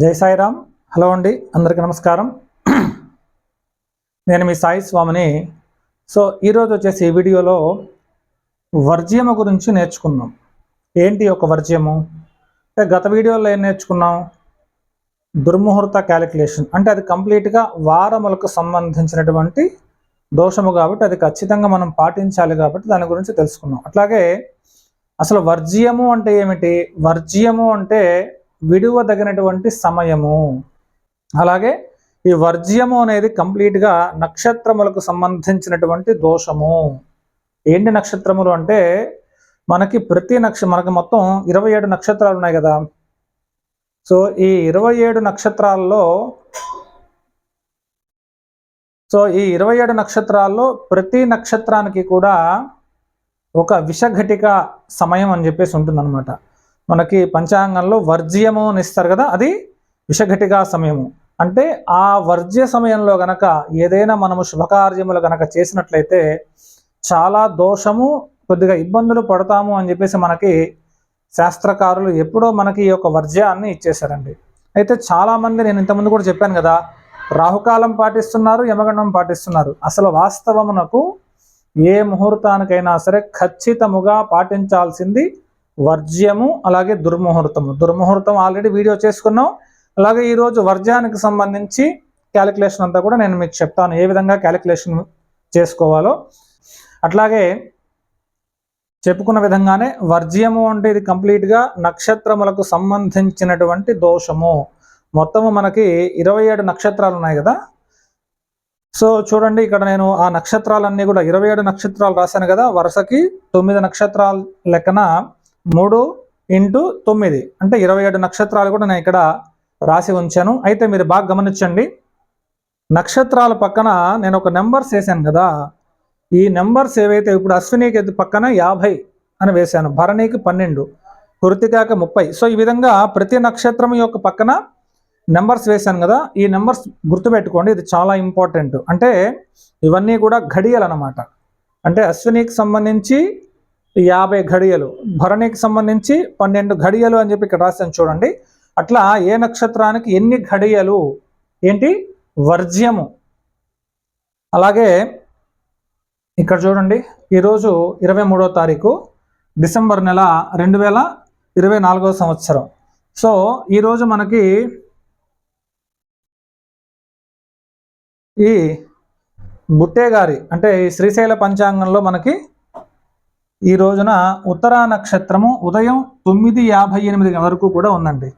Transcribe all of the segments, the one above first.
జై సాయిరామ్. హలో అండి అందరికీ నమస్కారం. నేను మీ సాయి స్వామిని. సో ఈరోజు వచ్చేసి ఈ వీడియోలో వర్జ్యము గురించి నేర్చుకుందాం. ఏంటి ఒక వర్జ్యము? అంటే గత వీడియోలో ఏం నేర్చుకున్నాం? దుర్ముహూర్త క్యాలిక్యులేషన్. అంటే అది కంప్లీట్గా వారములకు సంబంధించినటువంటి దోషము కాబట్టి అది ఖచ్చితంగా మనం పాటించాలి కాబట్టి దాని గురించి తెలుసుకున్నాం. అట్లాగే అసలు వర్జ్యము అంటే ఏమిటి? వర్జ్యము అంటే విడువదగినటువంటి సమయము. అలాగే ఈ వర్జ్యము అనేది కంప్లీట్గా నక్షత్రములకు సంబంధించినటువంటి దోషము. ఏంటి నక్షత్రములు అంటే మనకి ప్రతి నక్ష మనకి మొత్తం ఇరవై ఏడు నక్షత్రాలు ఉన్నాయి కదా. సో ఈ ఇరవై ఏడు నక్షత్రాల్లో సో ఈ ఇరవై ఏడు నక్షత్రాల్లో ప్రతి నక్షత్రానికి కూడా ఒక విషఘటిక సమయం అని చెప్పేసి ఉంటుందన్నమాట. మనకి పంచాంగంలో వర్జ్యము అని ఇస్తారు కదా అది విషఘటిగా సమయము. అంటే ఆ వర్జ్య సమయంలో గనక ఏదైనా మనము శుభకార్యములు గనక చేసినట్లయితే చాలా దోషము కొద్దిగా ఇబ్బందులు పడతాము అని చెప్పేసి మనకి శాస్త్రకారులు ఎప్పుడో మనకి ఈ యొక్క వర్జ్యాన్ని ఇచ్చేశారండి. అయితే చాలామంది నేను ఇంతకుముందు కూడా చెప్పాను కదా రాహుకాలం పాటిస్తున్నారు యమగండం పాటిస్తున్నారు. అసలు వాస్తవమునకు ఏ ముహూర్తానికైనా సరే ఖచ్చితముగా పాటించాల్సింది వర్జ్యము అలాగే దుర్ముహూర్తము. దుర్ముహూర్తం ఆల్రెడీ వీడియో చేసుకున్నాం. అలాగే ఈరోజు వర్జ్యానికి సంబంధించి క్యాలిక్యులేషన్ అంతా కూడా నేను మీకు చెప్తాను. ఏ విధంగా క్యాలిక్యులేషన్ చేసుకోవాలో. అట్లాగే చెప్పుకున్న విధంగానే వర్జ్యము అంటే ఇది కంప్లీట్గా నక్షత్రములకు సంబంధించినటువంటి దోషము. మొత్తము మనకి ఇరవై ఏడు నక్షత్రాలు ఉన్నాయి కదా. సో చూడండి ఇక్కడ నేను ఆ నక్షత్రాలన్నీ కూడా ఇరవై ఏడు నక్షత్రాలు రాశాను కదా. వరుసకి తొమ్మిది నక్షత్రాల లెక్కన మూడు ఇంటూ తొమ్మిది. అంటే ఇరవై ఏడు నక్షత్రాలు కూడా నేను ఇక్కడ రాసి ఉంచాను. అయితే మీరు బాగా గమనించండి. నక్షత్రాల పక్కన నేను ఒక నెంబర్స్ వేసాను కదా. ఈ నెంబర్స్ ఏవైతే ఇప్పుడు అశ్వినికి పక్కన యాభై అని వేశాను. భరణికి పన్నెండు కృతికాక ముప్పై. సో ఈ విధంగా ప్రతి నక్షత్రం యొక్క పక్కన నెంబర్స్ వేశాను కదా. ఈ నెంబర్స్ గుర్తుపెట్టుకోండి. ఇది చాలా ఇంపార్టెంట్. అంటే ఇవన్నీ కూడా ఘడియలు అనమాట అంటే అశ్వినికి సంబంధించి యాభై ఘడియలు. భరణికి సంబంధించి పన్నెండు ఘడియలు అని చెప్పి ఇక్కడ రాశాను చూడండి. అట్లా ఏ నక్షత్రానికి ఎన్ని ఘడియలు? ఏంటి? వర్జ్యము. అలాగే ఇక్కడ చూడండి ఈరోజు ఇరవై మూడో తారీఖు డిసెంబర్ నెల రెండు వేల ఇరవై నాలుగో సంవత్సరం. సో ఈరోజు మనకి ఈ బుట్టే గారి అంటే ఈ శ్రీశైల పంచాంగంలో మనకి ఈ రోజున ఉత్తరా నక్షత్రము ఉదయం తొమ్మిది యాభై ఎనిమిది వరకు కూడా ఉందండి.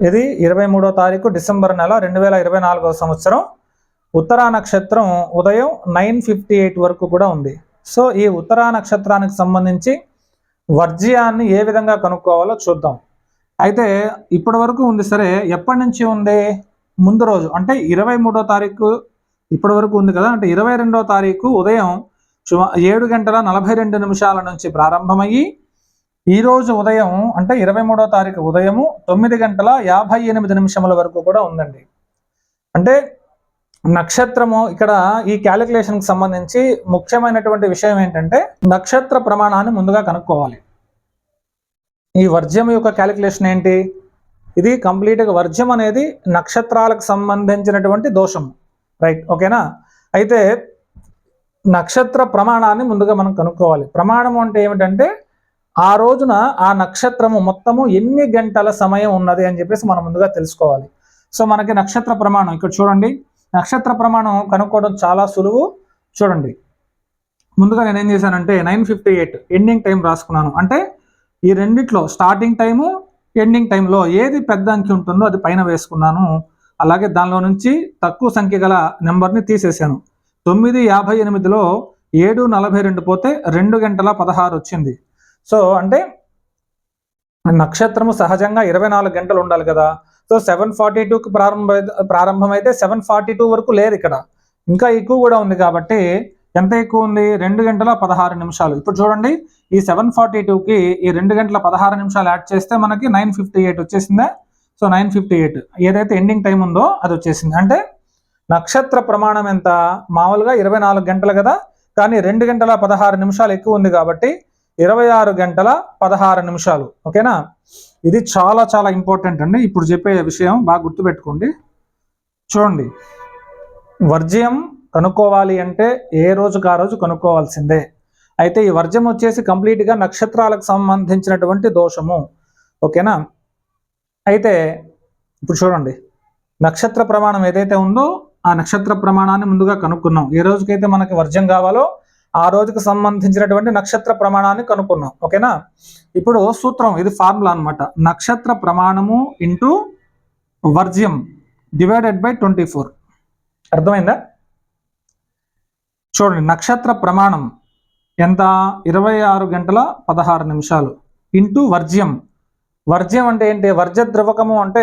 ఇది ఇరవై మూడో తారీఖు డిసెంబర్ నెల రెండు వేల ఇరవై నాలుగవ సంవత్సరం. ఉత్తరా నక్షత్రం ఉదయం నైన్ ఫిఫ్టీ ఎయిట్ వరకు కూడా ఉంది. సో ఈ ఉత్తరా నక్షత్రానికి సంబంధించి వర్జ్యాన్ని ఏ విధంగా కనుక్కోవాలో చూద్దాం. అయితే ఇప్పటి వరకు ఉంది సరే ఎప్పటి నుంచి ఉంది? ముందు రోజు. అంటే ఇరవై మూడో తారీఖు ఇప్పటి వరకు ఉంది కదా? అంటే ఇరవై రెండో తారీఖు ఉదయం సుమా ఏడు గంటల నలభై రెండు నిమిషాల నుంచి ప్రారంభమయ్యి ఈ రోజు ఉదయం అంటే ఇరవై మూడో తారీఖు ఉదయము తొమ్మిది గంటల యాభై ఎనిమిది నిమిషముల వరకు కూడా ఉందండి. అంటే నక్షత్రము ఇక్కడ ఈ క్యాలిక్యులేషన్కి సంబంధించి ముఖ్యమైనటువంటి విషయం ఏంటంటే నక్షత్ర ప్రమాణాన్ని ముందుగా కనుక్కోవాలి. ఈ వర్జ్యం యొక్క క్యాలిక్యులేషన్ ఏంటి? ఇది కంప్లీట్గా వర్జ్యం అనేది నక్షత్రాలకు సంబంధించినటువంటి దోషం రైట్ ఓకేనా అయితే నక్షత్ర ప్రమాణాన్ని ముందుగా మనం కనుక్కోవాలి. ప్రమాణం అంటే ఏమిటంటే ఆ రోజున ఆ నక్షత్రము మొత్తము ఎన్ని గంటల సమయం ఉన్నది అని చెప్పేసి మనం ముందుగా తెలుసుకోవాలి. సో మనకి నక్షత్ర ప్రమాణం ఇక్కడ చూడండి. నక్షత్ర ప్రమాణం కనుక్కోవడం చాలా సులువు. చూడండి. ముందుగా నేను ఏం చేశానంటే nine fifty eight ending time రాసుకున్నాను. అంటే ఈ రెండిట్లో స్టార్టింగ్ టైము ఎండింగ్ టైంలో ఏది పెద్ద అంకె ఉంటుందో అది పైన వేసుకున్నాను. అలాగే దానిలో నుంచి తక్కువ సంఖ్య గల నెంబర్ని తీసేసాను. తొమ్మిది యాభై ఎనిమిదిలో ఏడు నలభై రెండు పోతే రెండు గంటల పదహారు వచ్చింది. సో అంటే నక్షత్రము సహజంగా ఇరవై నాలుగు గంటలు ఉండాలి కదా. సో సెవెన్ ఫార్టీ టూకి ప్రారంభ ప్రారంభమైతే సెవెన్ ఫార్టీ టూ వరకు లేదు ఇక్కడ. ఇంకా ఎక్కువ కూడా ఉంది కాబట్టి ఎంత ఎక్కువ ఉంది? రెండు గంటల పదహారు నిమిషాలు. ఇప్పుడు చూడండి ఈ సెవెన్ ఫార్టీ టూకి ఈ రెండు గంటల పదహారు నిమిషాలు యాడ్ చేస్తే మనకి నైన్ ఫిఫ్టీ ఎయిట్ వచ్చేసిందా? So nine fifty eight. ఏదైతే ఎండింగ్ టైం ఉందో అది వచ్చేసింది. అంటే నక్షత్ర ప్రమాణం ఎంత? మామూలుగా ఇరవై నాలుగు గంటలు కదా? కానీ రెండు గంటల పదహారు నిమిషాలు ఎక్కువ ఉంది కాబట్టి ఇరవై ఆరు గంటల పదహారు నిమిషాలు. ఓకేనా? ఇది చాలా చాలా ఇంపార్టెంట్ అండి. ఇప్పుడు చెప్పే విషయం బాగా గుర్తుపెట్టుకోండి. చూడండి. వర్జ్యం కనుక్కోవాలి అంటే ఏ రోజుకు ఆ రోజు కనుక్కోవాల్సిందే. అయితే ఈ వర్జ్యం వచ్చేసి కంప్లీట్గా నక్షత్రాలకు సంబంధించినటువంటి దోషము. ఓకేనా? అయితే ఇప్పుడు చూడండి. నక్షత్ర ప్రమాణం ఏదైతే ఉందో ఆ నక్షత్ర ప్రమాణాన్ని ముందుగా కనుక్కున్నాం. ఏ రోజుకైతే మనకి వర్జ్యం కావాలో ఆ రోజుకి సంబంధించినటువంటి నక్షత్ర ప్రమాణాన్ని కనుక్కున్నాం. ఓకేనా? ఇప్పుడు సూత్రం ఇది ఫార్ములా అన్నమాట. నక్షత్ర ప్రమాణము ఇంటూ వర్జ్యం డివైడెడ్ బై ట్వంటీ ఫోర్. అర్థమైందా? చూడండి నక్షత్ర ప్రమాణం ఎంత? ఇరవై ఆరు గంటల పదహారు నిమిషాలు. ఇంటూ వర్జ్యం వర్జ్యం అంటే ఏంటి? వర్జ్య ద్రవకము అంటే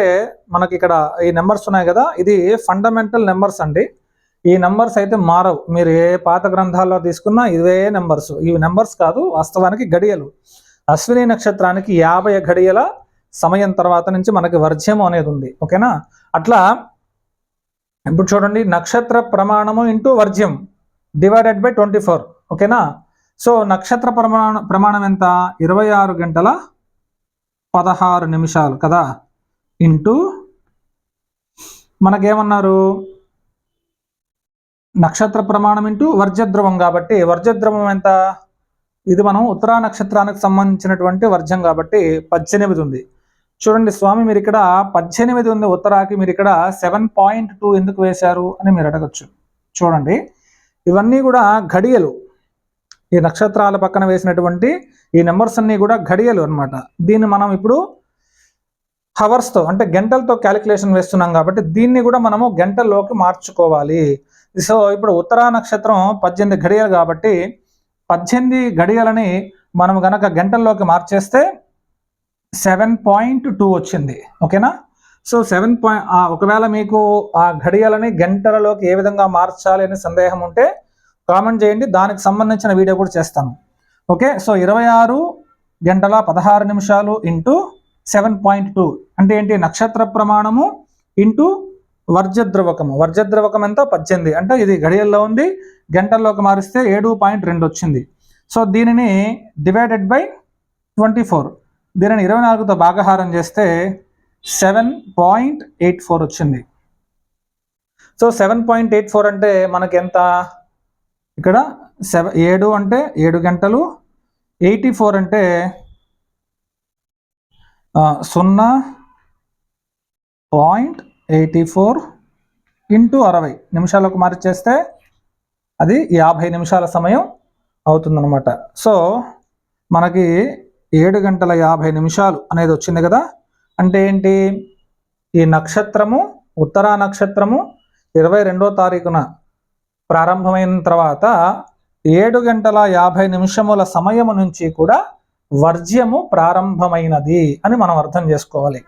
మనకి ఇక్కడ ఈ నెంబర్స్ ఉన్నాయి కదా? ఇది ఫండమెంటల్ నెంబర్స్ అండి. ఈ నెంబర్స్ అయితే మారవు. మీరు ఏ పాత గ్రంథాల్లో తీసుకున్నా ఇవే నెంబర్స్ ఇవి నెంబర్స్ కాదు వాస్తవానికి గడియలు అశ్విని నక్షత్రానికి యాభై గడియల సమయం తర్వాత నుంచి మనకి వర్జ్యము అనేది ఉంది. ఓకేనా? అట్లా ఇప్పుడు చూడండి నక్షత్ర ప్రమాణము ఇంటూ వర్జ్యం డివైడెడ్ బై ట్వంటీ ఫోర్ ఓకేనా? సో నక్షత్ర ప్రమాణ ప్రమాణం ఎంత? ఇరవై ఆరు గంటల పదహారు నిమిషాలు కదా? ఇంటూ మనకేమన్నారు? నక్షత్ర ప్రమాణం ఇంటూ వర్జద్రవం కాబట్టి వర్జద్రవం ఎంత? ఇది మనం ఉత్తరా నక్షత్రానికి సంబంధించినటువంటి వర్జం కాబట్టి పద్దెనిమిది ఉంది. చూడండి స్వామి మీరు ఇక్కడ పద్దెనిమిది ఉంది ఉత్తరాకి మీరు ఇక్కడ సెవెన్ పాయింట్ టూ ఎందుకు వేశారు అని మీరు అడగచ్చు. చూడండి. ఇవన్నీ కూడా ఘడియలు. ఈ నక్షత్రాల పక్కన వేసినటువంటి ఈ నెంబర్స్ అన్నీ కూడా ఘడియలు అన్నమాట. దీన్ని మనం ఇప్పుడు హవర్స్తో అంటే గంటలతో క్యాలిక్యులేషన్ వేస్తున్నాం కాబట్టి దీన్ని కూడా మనము గంటల్లోకి మార్చుకోవాలి. సో ఇప్పుడు ఉత్తరా నక్షత్రం పద్దెనిమిది ఘడియలు కాబట్టి పద్దెనిమిది ఘడియలని మనం గనక గంటల్లోకి మార్చేస్తే సెవెన్ పాయింట్ టూ వచ్చింది. ఓకేనా? సో సెవెన్ పాయింట్ ఒకవేళ మీకు ఆ ఘడియలని గంటలలోకి ఏ విధంగా మార్చాలి అనే సందేహం ఉంటే కామెంట్ చేయండి. దానికి సంబంధించిన వీడియో కూడా చేస్తాను. ఓకే? సో ఇరవై ఆరు గంటల పదహారు నిమిషాలు ఇంటూ సెవెన్ పాయింట్ టూ. అంటే ఏంటి? నక్షత్ర ప్రమాణము ఇంటూ వర్జద్రవకము వర్జద్రవకం ఎంత? పద్దెనిమిది. అంటే ఇది గడియల్లో ఉంది. గంటల్లోకి మారిస్తే ఏడు పాయింట్ రెండు వచ్చింది. సో దీనిని డివైడెడ్ బై ట్వంటీ ఫోర్ దీనిని ఇరవై నాలుగుతో భాగహారం చేస్తే సెవెన్ పాయింట్ ఎయిట్ ఫోర్ వచ్చింది. So seven point eight four అంటే మనకి ఎంత ఇక్కడ సెవెన్ ఏడు అంటే ఏడు గంటలు ఎయిటీ ఫోర్ అంటే సున్నా పాయింట్ ఎయిటీ ఫోర్ ఇంటూ అరవై నిమిషాలకు మార్చేస్తే అది యాభై నిమిషాల సమయం అవుతుందన్నమాట. సో మనకి ఏడు గంటల యాభై నిమిషాలు అనేది వచ్చింది కదా? అంటే ఏంటి? ఈ నక్షత్రము ఉత్తరా నక్షత్రము ఇరవై రెండో తారీఖున ప్రారంభమైన తర్వాత ఏడు గంటల యాభై నిమిషముల సమయము నుంచి కూడా వర్జ్యము ప్రారంభమైనది అని మనం అర్థం చేసుకోవాలి.